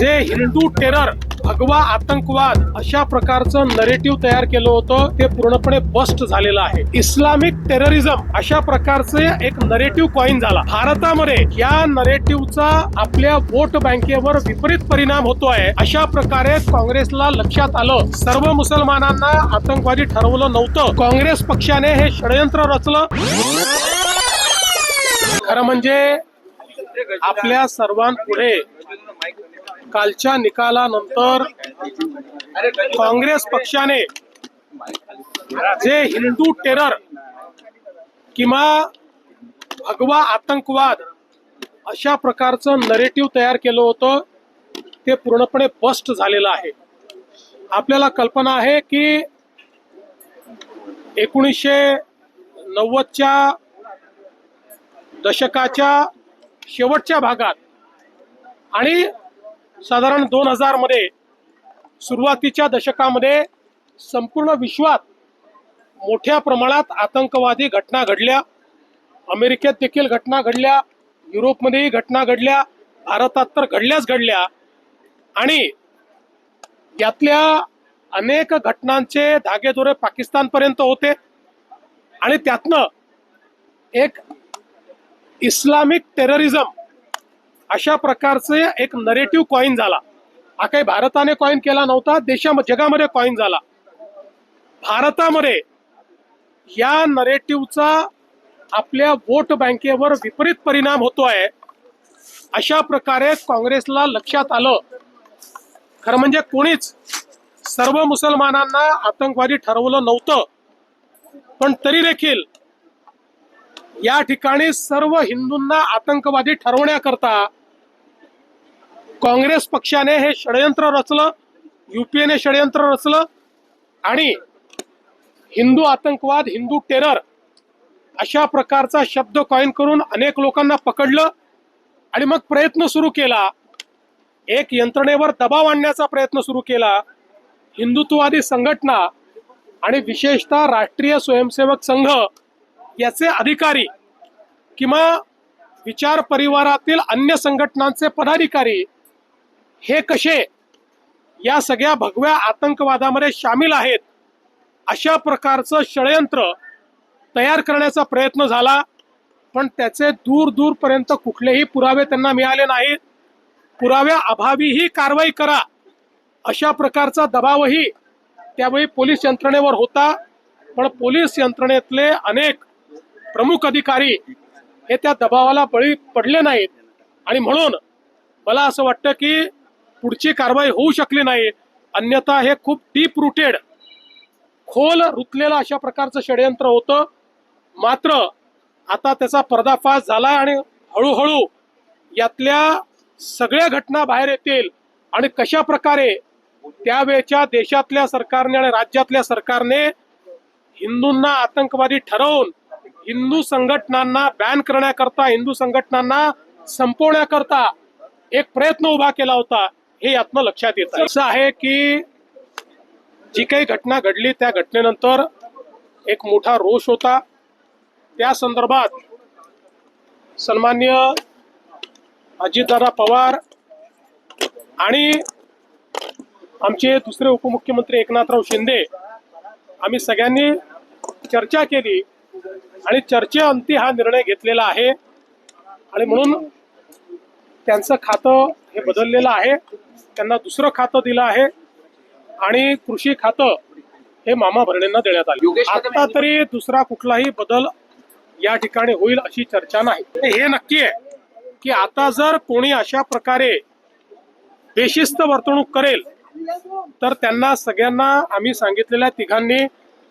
जे हिंदू टेरर भगवा आतंकवाद अशा प्रकारचं नरेटिव्ह तयार केलं होतं ते पूर्णपणे बस्ट झालेलं आहे. इस्लामिक टेररिझम अशा प्रकारचे एक नरेटिव्ह कॉइन झाला. भारतामध्ये या नरेटिव्हचा आपल्या वोट बँकेवर विपरीत परिणाम होतोय. अशा प्रकारे काँग्रेसला लक्षात आलं. सर्व मुसलमानांना आतंकवादी ठरवलं नव्हतं. काँग्रेस पक्षाने हे षडयंत्र रचलं. खरं म्हणजे आपल्या सर्वांपुढे कालच्या निकालानंतर काँग्रेस पक्षाने जे हिंदू टेरर किंवा भगवा आतंकवाद अशा प्रकारचं नरेटिव्ह तयार केलं होतं ते पूर्णपणे बस्ट झालेलं आहे. आपल्याला कल्पना आहे की एकोणीसशे नव्वदच्या दशकाच्या शेवटच्या भागात आणि साधारण दोन हजारमध्ये सुरुवातीच्या दशकामध्ये संपूर्ण विश्वात मोठ्या प्रमाणात आतंकवादी घटना घडल्या. अमेरिकेत देखील घटना घडल्या. युरोपमध्येही घटना घडल्या. भारतात तर घडल्याच घडल्या. आणि यातल्या अनेक घटनांचे धागेदोरे पाकिस्तानपर्यंत होते. आणि त्यातनं एक इस्लामिक टेररिझम अशा प्रकारचे एक नरेटिव्ह कॉईन झाला. हा काही भारताने कॉइन केला नव्हता देशा जगामध्ये कॉईन झाला. भारतामध्ये या नरेटिव्हचा आपल्या वोट बँकेवर विपरीत परिणाम होतो आहे. अशा प्रकारे काँग्रेसला लक्षात आलं. खरं म्हणजे कोणीच सर्व मुसलमानांना आतंकवादी ठरवलं नव्हतं. पण तरी देखील या ठिकाणी सर्व हिंदूंना आतंकवादी ठरवण्याकरता काँग्रेस पक्षाने हे षडयंत्र रचलं युपीएने षडयंत्र रचलं आणि हिंदू आतंकवाद हिंदू टेरर अशा प्रकारचा शब्द कॉईन करून अनेक लोकांना पकडलं आणि मग प्रयत्न सुरू केला. एक यंत्रणेवर दबाव आणण्याचा प्रयत्न सुरू केला. हिंदुत्ववादी संघटना आणि विशेषतः राष्ट्रीय स्वयंसेवक संघ याचे अधिकारी किंवा विचार परिवारातील अन्य संघटनांचे पदाधिकारी हे कसे या सगळ्या भगव्या आतंकवादामध्ये सामील आहेत अशा प्रकारचं षडयंत्र तयार करण्याचा प्रयत्न झाला पण त्याचे दूर दूरपर्यंत कुठलेही पुरावे त्यांना मिळाले नाहीत. पुराव्या अभावीही कारवाई करा अशा प्रकारचा दबावही त्यावेळी पोलीस यंत्रणेवर होता पण पोलीस यंत्रणेतले अनेक प्रमुख अधिकारी हे त्या दबावाला बळी पडले नाहीत. आणि म्हणून मला असं वाटतं की पुढची कारवाई होऊ शकली नाही. अन्यथा हे खूप डीप रुटेड खोल रुतलेलं अशा प्रकारचं षडयंत्र होतं. मात्र आता त्याचा पर्दाफाश झाला आणि हळूहळू यातल्या सगळ्या घटना बाहेर येतील. आणि कशा प्रकारे त्यावेळच्या देशातल्या सरकारने आणि राज्यातल्या सरकारने हिंदूंना आतंकवादी ठरवून हिंदू संघटनांना बॅन करण्याकरता हिंदू संघटनांना संपवण्याकरता एक प्रयत्न उभा केला होता. हे यातनं लक्षात येत आहे. असं आहे की जी काही घटना घडली त्या घटनेनंतर एक मोठा रोष होता. त्या संदर्भात सन्मान्य अजितदादा पवार आणि आमचे दुसरे उपमुख्यमंत्री एकनाथराव शिंदे आम्ही सगळ्यांनी चर्चा केली आणि चर्चेअंती हा निर्णय घेतलेला आहे. आणि म्हणून त्यांचं खातं हे बदललेलं आहे. त्यांना दुसरं खातं दिलं आहे आणि कृषी खातं हे मामा भरणेंना देण्यात आले. आता तरी दुसरा कुठलाही बदल या ठिकाणी होईल अशी चर्चा नाही. हे नक्की आहे की आता जर कोणी अशा प्रकारे बेशिस्त वर्तणूक करेल तर त्यांना सगळ्यांना आम्ही सांगितलेल्या तिघांनी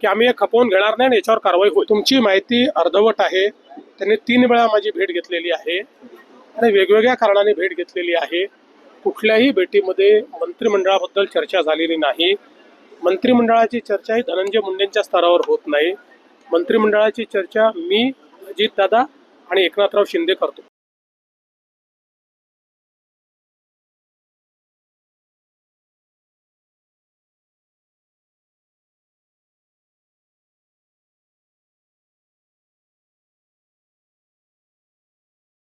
की आम्ही हे खपवून घेणार नाही आणि याच्यावर कारवाई होईल. तुमची माहिती अर्धवट आहे. त्यांनी तीन वेळा माझी भेट घेतलेली आहे आणि वेगवेगळ्या कारणाने भेट घेतलेली आहे. कुठल्याही भेटीमध्ये मंत्रिमंडळाबद्दल चर्चा झालेली नाही. मंत्रिमंडळाची चर्चा ही धनंजय मुंडेंच्या स्तरावर होत नाही. मंत्रिमंडळाची चर्चा मी अजितदादा आणि एकनाथराव शिंदे करतो.